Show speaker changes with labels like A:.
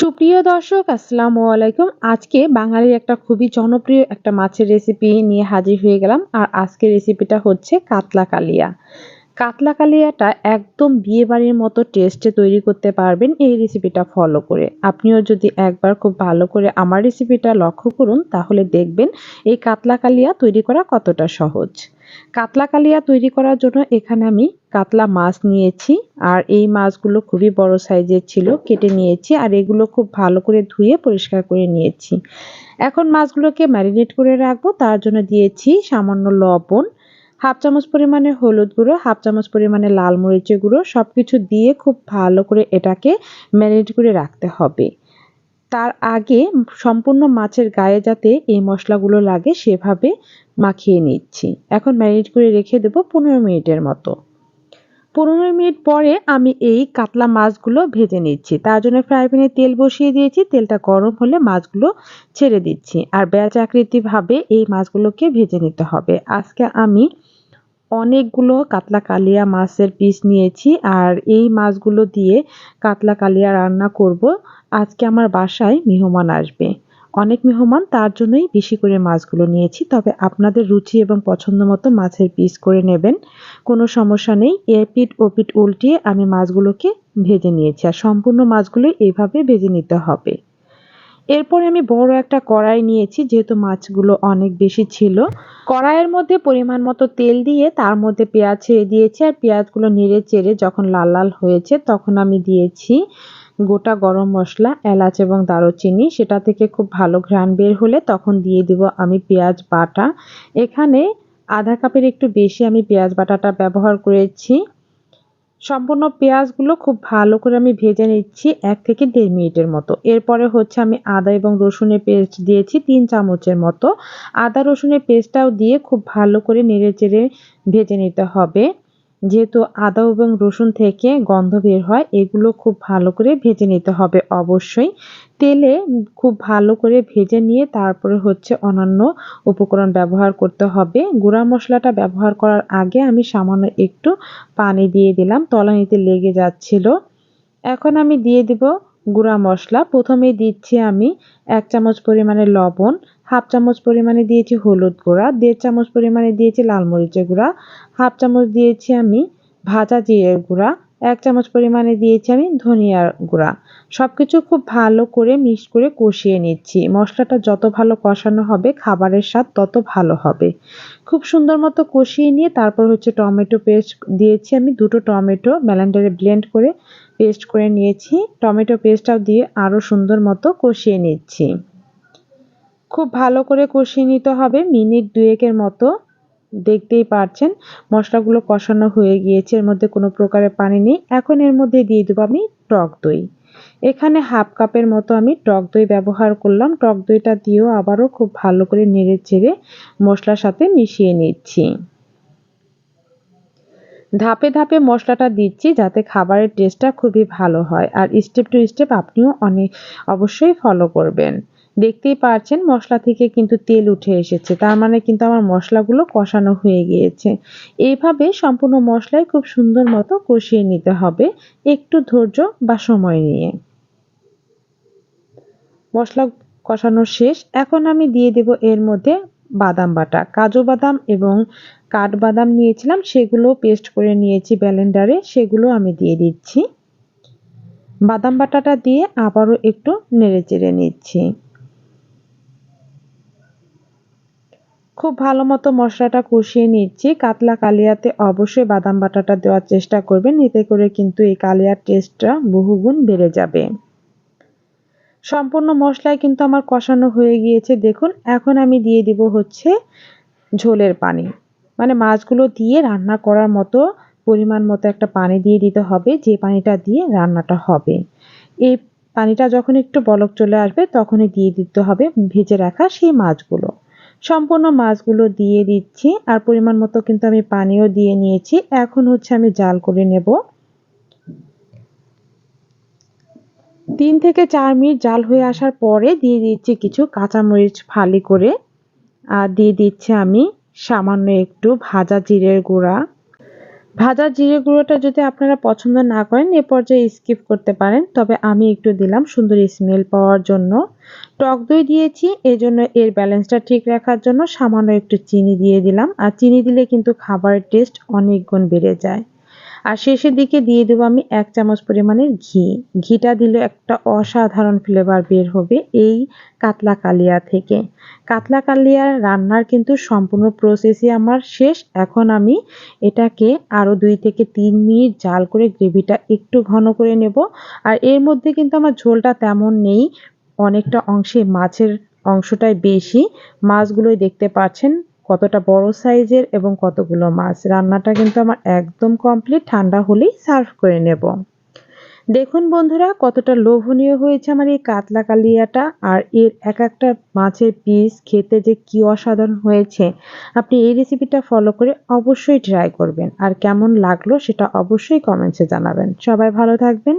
A: সুপ্রিয় দর্শক, আসসালামু আলাইকুম। আজকে বাঙালির একটা খুবই জনপ্রিয় একটা মাছের রেসিপি নিয়ে হাজির হয়ে গেলাম। আর আজকের রেসিপিটা হচ্ছে কাতলা কালিয়া। কাতলা কালিয়াটা একদম বিয়ে বাড়ির মতো টেস্টে তৈরি করতে পারবেন এই রেসিপিটা ফলো করে। আপনিও যদি একবার খুব ভালো করে আমার রেসিপিটা লক্ষ্য করুন, তাহলে দেখবেন এই কাতলা কালিয়া তৈরি করা কতটা সহজ। কাতলা কালিয়া তৈরি করার জন্য এখানে আমি কাতলা মাছ নিয়েছি, আর এই মাছগুলো খুবই বড় সাইজের ছিল, কেটে নিয়েছি, আর এগুলো খুব ভালো করে ধুয়ে পরিষ্কার করে নিয়েছি। এখন মাছগুলোকে ম্যারিনেট করে রাখব, তার জন্য দিয়েছি সামান্য লবণ হাফ চামচ পরিমাণে হলুদ গুঁড়ো, হাফ চামচ পরিমাণে লাল মরিচের গুঁড়ো সব কিছু দিয়ে খুব ভালো করে এটাকে ম্যারিনেট করে রাখতে হবে। তার আগে সম্পূর্ণ মাছের গায়ে যাতে এই মশলাগুলো লাগে সেভাবে মাখিয়ে নিচ্ছি। এখন ম্যারিনেট করে রেখে দেবো পনেরো মিনিটের মতো। পনেরো মিনিট পরে আমি এই কাতলা মাছগুলো ভেজে নিচ্ছি। তার জন্য ফ্রাই প্যানে তেল বসিয়ে দিয়েছি। তেলটা গরম হলে মাছগুলো ছেড়ে দিচ্ছি। আর ব্যাচ আকৃতিভাবে এই মাছগুলোকে ভেজে নিতে হবে। আজকে আমি অনেকগুলো কাতলা কালিয়া মাছের পিস নিয়েছি আর এই মাছগুলো দিয়ে কাতলা কালিয়া রান্না করব। আজকে আমার বাসায় মেহমান আসবে। অনেক মেহমান তার জন্যই বেশি করে মাছগুলো নিয়েছি, তবে আপনাদের রুচি এবং পছন্দ মতো মাছের পিস করে নেবেন, কোনো সমস্যা নেই। এপিট ওপিট উল্টিয়ে আমি মাছগুলোকে ভেজে নিয়েছি, আর সম্পূর্ণ মাছগুলোই এইভাবে ভেজে নিতে হবে। এরপরে আমি বড় একটা কড়াই নিয়েছি, যেহেতু মাছগুলো অনেক বেশি ছিল। কড়াইয়ের মধ্যে পরিমাণ মতো তেল দিয়ে তার মধ্যে পেঁয়াজ ছেড়ে দিয়েছি, আর পেঁয়াজগুলো নেড়ে চেড়ে যখন লাল লাল হয়েছে তখন আমি দিয়েছি গোটা গরম মশলা, এলাচ এবং দারুচিনি। সেটা থেকে খুব ভালো ঘ্রাণ বের হলে তখন দিয়ে দিব আমি পেঁয়াজ বাটা। এখানে আধা কাপের একটু বেশি আমি পেঁয়াজ বাটাটা ব্যবহার করেছি। সম্পূর্ণ পেঁয়াজগুলো খুব ভালো করে আমি ভেজে নিচ্ছি এক থেকে দেড় মিনিটের মতো। এরপরে হচ্ছে আমি আদা এবং রসুনের পেস্ট দিয়েছি তিন চামচের মতো। আদা রসুনের পেস্টটাও দিয়ে খুব ভালো করে নেড়ে চেড়ে ভেজে নিতে হবে। যেহেতু আদা এবং রসুন থেকে গন্ধ বের হয়, এগুলো খুব ভালো করে ভেজে নিতে হবে অবশ্যই। তেলে খুব ভালো করে ভেজে নিয়ে তারপরে হচ্ছে অন্যান্য উপকরণ ব্যবহার করতে হবে। গুঁড়া মশলাটা ব্যবহার করার আগে আমি সামান্য একটু পানি দিয়ে দিলাম, তলানিতে লেগে যাচ্ছিল। এখন আমি দিয়ে দিব গুঁড়া মশলা। প্রথমে দিচ্ছি আমি এক চামচ পরিমাণে লবণ হাফ চামচ পরিমাণে দিয়েছি হলুদ গুঁড়া, দেড় চামচ পরিমাণে দিয়েছি লাল মরিচের গুঁড়া, হাফ চামচ দিয়েছি আমি ভাজা জিরের গুঁড়া, এক চামচ পরিমাণে দিয়েছি আমি ধনিয়ার গুঁড়া। সব কিছু খুব ভালো করে মিক্স করে কষিয়ে নিচ্ছি। মশলাটা যত ভালো কষানো হবে, খাবারের স্বাদ তত ভালো হবে। খুব সুন্দর মতো কষিয়ে নিয়ে তারপর হচ্ছে টমেটো পেস্ট দিয়েছি আমি, দুটো টমেটো ব্যালেন্ডারে ব্লেন্ড করে পেস্ট করে নিয়েছি। টমেটো পেস্টটাও দিয়ে আরও সুন্দর মতো কষিয়ে নিচ্ছি। খুব ভালো করে কষিয়ে নিতে হবে। মিনিট দুয়েকের মতো। দেখতেই পারছেন, মশলাগুলো কষানো হয়ে গিয়েছে। এর মধ্যে কোনো প্রকারের পানি নেই। এখন এর মধ্যে দিয়ে দেবো আমি টক দই। এখানে হাফ কাপের মতো আমি টক দই ব্যবহার করলাম। টক দইটা দিয়েও আবারও খুব ভালো করে নেড়ে চেড়ে মশলার সাথে মিশিয়ে নিচ্ছি। ধাপে ধাপে মশলাটা দিচ্ছি যাতে খাবারের টেস্টটা খুবই ভালো হয়। আর স্টেপ টু স্টেপ আপনিও অনেক অবশ্যই ফলো করবেন। দেখতেই পারছেন মশলা থেকে কিন্তু তেল উঠে এসেছে। তার মানে কিন্তু আমার মশলাগুলো কষানো হয়ে গিয়েছে। এইভাবে সম্পূর্ণ মশলাই খুব সুন্দর মতো কষিয়ে নিতে হবে একটু ধৈর্য বা সময় নিয়ে। মশলা কষানো শেষ। এখন আমি দিয়ে দেব এর মধ্যে বাদাম বাটা। কাজু বাদাম এবং কাঠবাদাম নিয়েছিলাম, সেগুলো পেস্ট করে নিয়েছি ব্যালেন্ডারে সেগুলো আমি দিয়ে দিচ্ছি। বাদাম বাটাটা দিয়ে আবারও একটু নেড়ে চেড়ে নিচ্ছি। খুব ভালো মতো মশলাটা কষিয়ে নিচ্ছি। কাতলা কালিয়াতে অবশ্যই বাদাম বাটাটা দেওয়ার চেষ্টা করবেন। এতে করে কিন্তু এই কালিয়ার টেস্টটা বহুগুণ বেড়ে যাবে। সম্পূর্ণ মশলায় কিন্তু আমার কষানো হয়ে গিয়েছে। দেখুন, এখন আমি দিয়ে দিব হচ্ছে ঝোলের পানি। মানে মাছগুলো দিয়ে রান্না করার মতো পরিমাণ মতো একটা পানি দিয়ে দিতে হবে, যে পানিটা দিয়ে রান্নাটা হবে। এই পানিটা যখন একটু বলক চলে আসবে, তখনই দিয়ে দিতে হবে, ভেজে রাখা সেই মাছগুলো। সম্পূর্ণ মাছগুলো দিয়ে দিচ্ছি আর পরিমাণ মতো কিন্তু আমি পানিও দিয়ে নিয়েছি। এখন হচ্ছে আমি জাল করে নেব। তিন থেকে চার মিনিট জাল হয়ে আসার পরে দিয়ে দিচ্ছি কিছু কাঁচামরিচ ফালি করে। আর দিয়ে দিচ্ছি আমি সামান্য একটু ভাজা জিরের গুঁড়া। ভাজা জিরে গুঁড়োটা যদি আপনারা পছন্দ না করেন, এ পর্যায়ে স্কিপ করতে পারেন। তবে আমি একটু দিলাম সুন্দর স্মেল পাওয়ার জন্য। টক দই দিয়েছি এই জন্য এর ব্যালেন্সটা ঠিক রাখার জন্য সামান্য একটু চিনি দিয়ে দিলাম। আর চিনি দিলে কিন্তু খাবারের টেস্ট অনেক গুণ বেড়ে যায়। আর শেষের দিকে দিয়ে দেবো আমি এক চামচ পরিমাণের ঘি। ঘিটা দিলে একটা অসাধারণ ফ্লেভার বের হবে এই কাতলা কালিয়া থেকে। কাতলা কালিয়া রান্নার কিন্তু সম্পূর্ণ প্রসেসই আমার শেষ। এখন আমি এটাকে আরও দুই থেকে তিন মিনিট জাল করে গ্রেভিটা একটু ঘন করে নেব। আর এর মধ্যে কিন্তু আমার ঝোলটা তেমন নেই, অনেকটা অংশে মাছের অংশটাই বেশি। মাছগুলোই দেখতে পাচ্ছেন কতটা বড় সাইজের এবং কতগুলো মাছ। রান্নাটা কিন্তু আমার একদম কমপ্লিট ঠান্ডা হলেই সার্ভ করে নেব। দেখুন বন্ধুরা, কতটা লোভনীয় হয়েছে আমার এই কাতলা কালিয়াটা আর এর এক একটা মাছের পিস খেতে যে কি অসাধারণ হয়েছে। আপনি এই রেসিপিটা ফলো করে অবশ্যই ট্রাই করবেন। আর কেমন লাগল সেটা অবশ্যই কমেন্টসে জানাবেন। সবাই ভালো থাকবেন।